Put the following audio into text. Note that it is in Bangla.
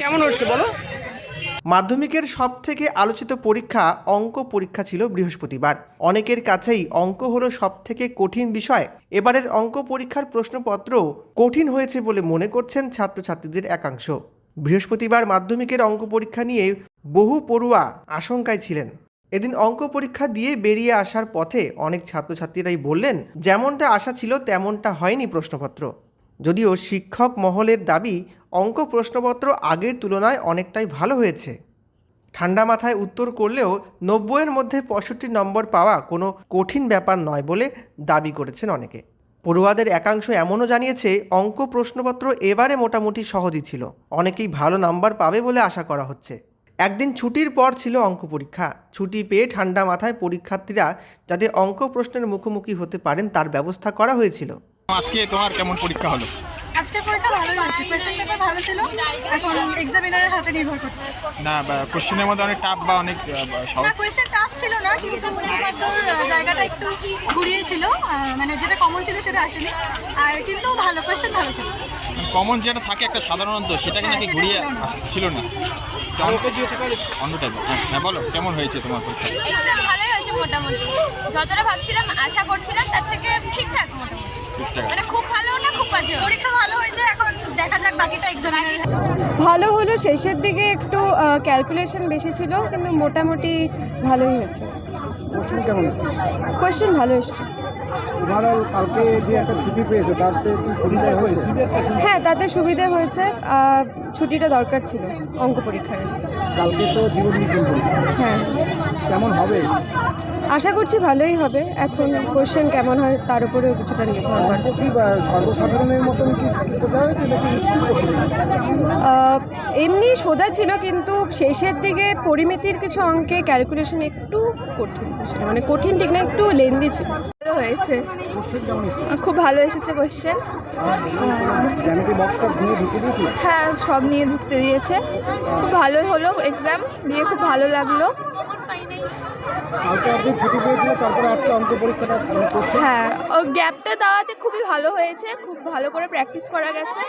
কেমন হচ্ছে বলো? মাধ্যমিকের সব থেকে আলোচিত পরীক্ষা অঙ্ক পরীক্ষা ছিল বৃহস্পতিবার। অনেকের কাছেই অঙ্ক হলো সব থেকে কঠিন বিষয়। এবারের অঙ্ক পরীক্ষার প্রশ্নপত্র কঠিন হয়েছে বলে মনে করছেন ছাত্রছাত্রীদের একাংশ। বৃহস্পতিবার মাধ্যমিকের অঙ্ক পরীক্ষা নিয়ে বহু পড়ুয়া আশঙ্কায় ছিলেন। এদিন অঙ্ক পরীক্ষা দিয়ে বেরিয়ে আসার পথে অনেক ছাত্রছাত্রীরাই বললেন, যেমনটা আশা ছিল তেমনটা হয়নি প্রশ্নপত্র। যদিও শিক্ষক মহলের দাবি অঙ্ক প্রশ্নপত্র আগের তুলনায় অনেকটাই ভালো হয়েছে। ঠান্ডা মাথায় উত্তর করলেও নব্বইয়ের মধ্যে পঁয়ষট্টি নম্বর পাওয়া কোনো কঠিন ব্যাপার নয় বলে দাবি করেছেন অনেকে। পড়ুয়াদের একাংশ এমনও জানিয়েছে, অঙ্ক প্রশ্নপত্র এবারে মোটামুটি সহজই ছিল। অনেকেই ভালো নাম্বার পাবে বলে আশা করা হচ্ছে। একদিন ছুটির পর ছিল অঙ্ক পরীক্ষা। ছুটি পেয়ে ঠান্ডা মাথায় পরীক্ষার্থীরা যাতে অঙ্ক প্রশ্নের মুখোমুখি হতে পারেন তার ব্যবস্থা করা হয়েছিল। আজকে তোমার কেমন পরীক্ষা হলো? আজকের পরীক্ষা ভালোই হচ্ছে কোয়েশ্চেন পেপার ভালো ছিল এখন এক্সামিনারের হাতে নির্ভর করছে। না কোশ্চেনের মধ্যে অনেক টাফ বা অনেক সহজ। না কোয়েশ্চেন টাফ ছিল না কিন্তু মুখপাত্রর জায়গাটা একটু ঘুরিয়েছিল মানে যেটা কমন ছিল সেটা আসেনি। আর কিন্তু ভালো কোয়েশ্চেন ভালো ছিল। কমন যেটা থাকে একটা সাধারণত সেটাকে নাকি ঘুরিয়ে ছিল না। ছিল না। অন্য টাইপ হ্যাঁ বলো কেমন হয়েছে তোমার পরীক্ষা? এক্সাম ভালোই হয়েছে মোটামুটি। যতটা ভাবছিলাম আশা করছিলাম তার থেকে ঠিকঠাক মোটামুটি। ঠিকঠাক মানে খুব ভালো না খুব বাজে? পরীক্ষা ভালো হয়েছে এখন দেখা যাক বাকিটা ভালো হলো শেষের দিকে একটু ক্যালকুলেশন বেশি ছিল কিন্তু মোটামুটি ভালোই হয়েছে। কোশ্চেন কেমন এসছে? কোয়েশ্চেন ভালো এসছে। ওভারঅল কালকে যে একটা ছুটি পেয়েছ তাতে কি সুবিধা হয়েছে? হ্যাঁ তাতে সুবিধে হয়েছে। ছুটিটা দরকার ছিল অঙ্ক পরীক্ষায়। কালকে তো জীবন হ্যাঁ। কেমন হবে? আশা করছি ভালোই হবে। এখন কোয়েশ্চেন কেমন হয় তার উপরেও কিছুটা নির্ভর করে। সর্বসাধারণের মতন কি এমনি সোজা ছিল কিন্তু শেষের দিকে পরিমিতির কিছু অঙ্কে ক্যালকুলেশন একটু কঠিন। ছিল মানে কঠিন ঠিক না, একটু লেন্দি ছিল। হয়েছে। খুব ভালো এসেছে কোয়েশ্চেন হ্যাঁ সব নিয়ে ঢুকতে দিয়েছে। খুব ভালোই হলো এক্সাম দিয়ে খুব ভালো লাগল। হ্যাঁ ও গ্যাপটা দেওয়াতে খুবই ভালো হয়েছে, খুব ভালো করে প্র্যাকটিস করা গেছে।